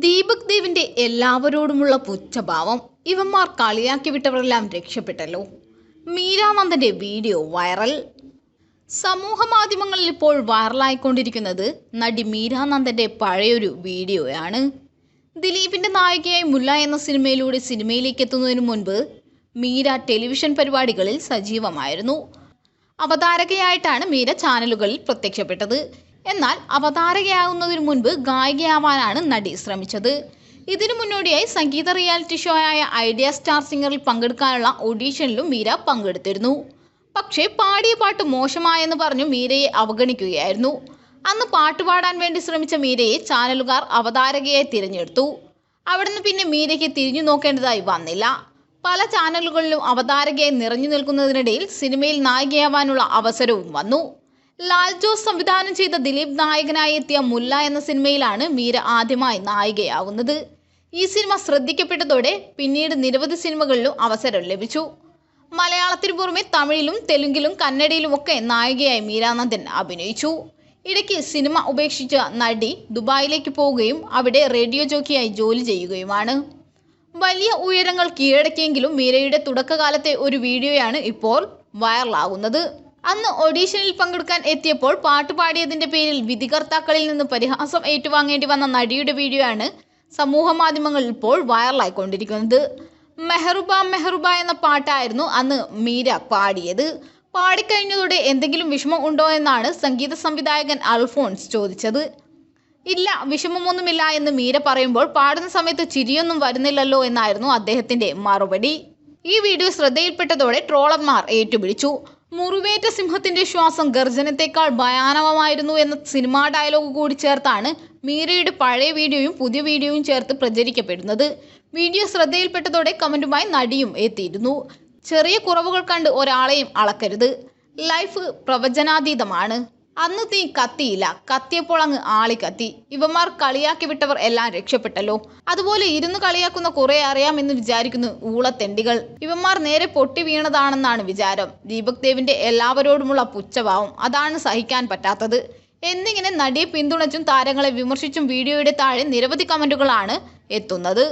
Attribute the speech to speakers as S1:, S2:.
S1: ദീപക് ദേവിന്റെ എല്ലാവരോടുമുള്ള പുച്ഛഭാവം ഇവന്മാർ കളിയാക്കി വിട്ടവരെല്ലാം രക്ഷപ്പെട്ടല്ലോ. മീരാനന്ദന്റെ വീഡിയോ വൈറൽ. സമൂഹ മാധ്യമങ്ങളിൽ ഇപ്പോൾ വൈറലായിക്കൊണ്ടിരിക്കുന്നത് നടി മീരാനന്ദന്റെ പഴയൊരു വീഡിയോയാണ്. ദിലീപിന്റെ നായികയായി മുല്ല എന്ന സിനിമയിലൂടെ സിനിമയിലേക്ക് എത്തുന്നതിന് മുൻപ് മീര ടെലിവിഷൻ പരിപാടികളിൽ സജീവമായിരുന്നു. അവതാരകയായിട്ടാണ് മീര ചാനലുകളിൽ പ്രത്യക്ഷപ്പെട്ടത്. എന്നാൽ അവതാരകയാകുന്നതിന് മുൻപ് ഗായികയാവാനാണ് നടി ശ്രമിച്ചത്. ഇതിനു മുന്നോടിയായി സംഗീത റിയാലിറ്റി ഷോ ആയ ഐഡിയ സ്റ്റാർ സിംഗറിൽ പങ്കെടുക്കാനുള്ള ഓഡീഷനിലും മീര പങ്കെടുത്തിരുന്നു. പക്ഷേ പാടിയ പാട്ട് മോശമായെന്ന് പറഞ്ഞു മീരയെ അവഗണിക്കുകയായിരുന്നു. അന്ന് പാട്ട് പാടാൻ വേണ്ടി ശ്രമിച്ച മീരയെ ചാനലുകാർ അവതാരകയെ തിരഞ്ഞെടുത്തു. അവിടുന്ന് പിന്നെ മീരയ്ക്ക് തിരിഞ്ഞു നോക്കേണ്ടതായി വന്നില്ല. പല ചാനലുകളിലും അവതാരകയെ നിറഞ്ഞു നിൽക്കുന്നതിനിടയിൽ സിനിമയിൽ നായികയാവാനുള്ള അവസരവും വന്നു. ലാൽ ജോസ് സംവിധാനം ചെയ്ത ദിലീപ് നായകനായി എത്തിയ മുല്ല എന്ന സിനിമയിലാണ് മീര ആദ്യമായി നായികയാവുന്നത് ഈ സിനിമ ശ്രദ്ധിക്കപ്പെട്ടതോടെ പിന്നീട് നിരവധി സിനിമകളിലും അവസരം ലഭിച്ചു. മലയാളത്തിന് പുറമെ തമിഴിലും തെലുങ്കിലും കന്നഡയിലും ഒക്കെ നായികയായി മീരാനന്ദൻ അഭിനയിച്ചു. ഇടയ്ക്ക് സിനിമ ഉപേക്ഷിച്ച നടി ദുബായിലേക്ക് പോവുകയും അവിടെ റേഡിയോ ജോക്കിയായി ജോലി ചെയ്യുകയുമാണ്. വലിയ ഉയരങ്ങൾ കീഴടക്കിയെങ്കിലും മീരയുടെ തുടക്കകാലത്തെ ഒരു വീഡിയോയാണ് ഇപ്പോൾ വൈറലാകുന്നത്. അന്ന് ഓഡീഷനിൽ പങ്കെടുക്കാൻ എത്തിയപ്പോൾ പാട്ട് പാടിയതിന്റെ പേരിൽ വിധികർത്താക്കളിൽ നിന്ന് പരിഹാസം ഏറ്റുവാങ്ങേണ്ടി വന്ന നടിയുടെ വീഡിയോ ആണ് സമൂഹ മാധ്യമങ്ങളിൽ ഇപ്പോൾ വൈറലായിക്കൊണ്ടിരിക്കുന്നത്. മെഹറുബ മെഹറുബ എന്ന പാട്ടായിരുന്നു അന്ന് മീര പാടിയത്. പാടിക്കഴിഞ്ഞതോടെ എന്തെങ്കിലും വിഷമം ഉണ്ടോ എന്നാണ് സംഗീത സംവിധായകൻ അൽഫോൺസ് ചോദിച്ചത്. ഇല്ല വിഷമമൊന്നുമില്ല എന്ന് മീര പറയുമ്പോൾ പാടുന്ന സമയത്ത് ചിരിയൊന്നും വരുന്നില്ലല്ലോ എന്നായിരുന്നു അദ്ദേഹത്തിന്റെ മറുപടി. ഈ വീഡിയോ ശ്രദ്ധയിൽപ്പെട്ടതോടെ ട്രോളർമാർ ഏറ്റുപിടിച്ചു. മുറിവേറ്റ സിംഹത്തിന്റെ ശ്വാസം ഗർജനത്തെക്കാൾ ഭയാനകമായിരുന്നു എന്ന സിനിമാ ഡയലോഗ് കൂടി ചേർത്താണ് മീരയുടെ പഴയ വീഡിയോയും പുതിയ വീഡിയോയും ചേർത്ത് പ്രചരിക്കപ്പെടുന്നത്. വീഡിയോ ശ്രദ്ധയിൽപ്പെട്ടതോടെ കമന്റുമായി നടിയും എത്തിയിരുന്നു. ചെറിയ കുറവുകൾ കണ്ട് ഒരാളെയും അളക്കരുത്. ലൈഫ് പ്രവചനാതീതമാണ്. അന്ന് തീ കത്തിയില്ല. കത്തിയപ്പോൾ അങ്ങ് ആളി കത്തി. ഇവന്മാർ കളിയാക്കി വിട്ടവർ എല്ലാം രക്ഷപ്പെട്ടല്ലോ. അതുപോലെ ഇരുന്ന് കളിയാക്കുന്ന കുറെ അറിയാമെന്ന് വിചാരിക്കുന്നു ഊളത്തെണ്ടികൾ. ഇവന്മാർ നേരെ പൊട്ടി വീണതാണെന്നാണ് വിചാരം. ദീപക് ദേവിന്റെ എല്ലാവരോടുമുള്ള പുച്ഛഭാവം. അതാണ് സഹിക്കാൻ പറ്റാത്തത്. എന്നിങ്ങനെ നടിയെ പിന്തുണച്ചും താരങ്ങളെ വിമർശിച്ചും വീഡിയോയുടെ താഴെ നിരവധി കമന്റുകളാണ് എത്തുന്നത്.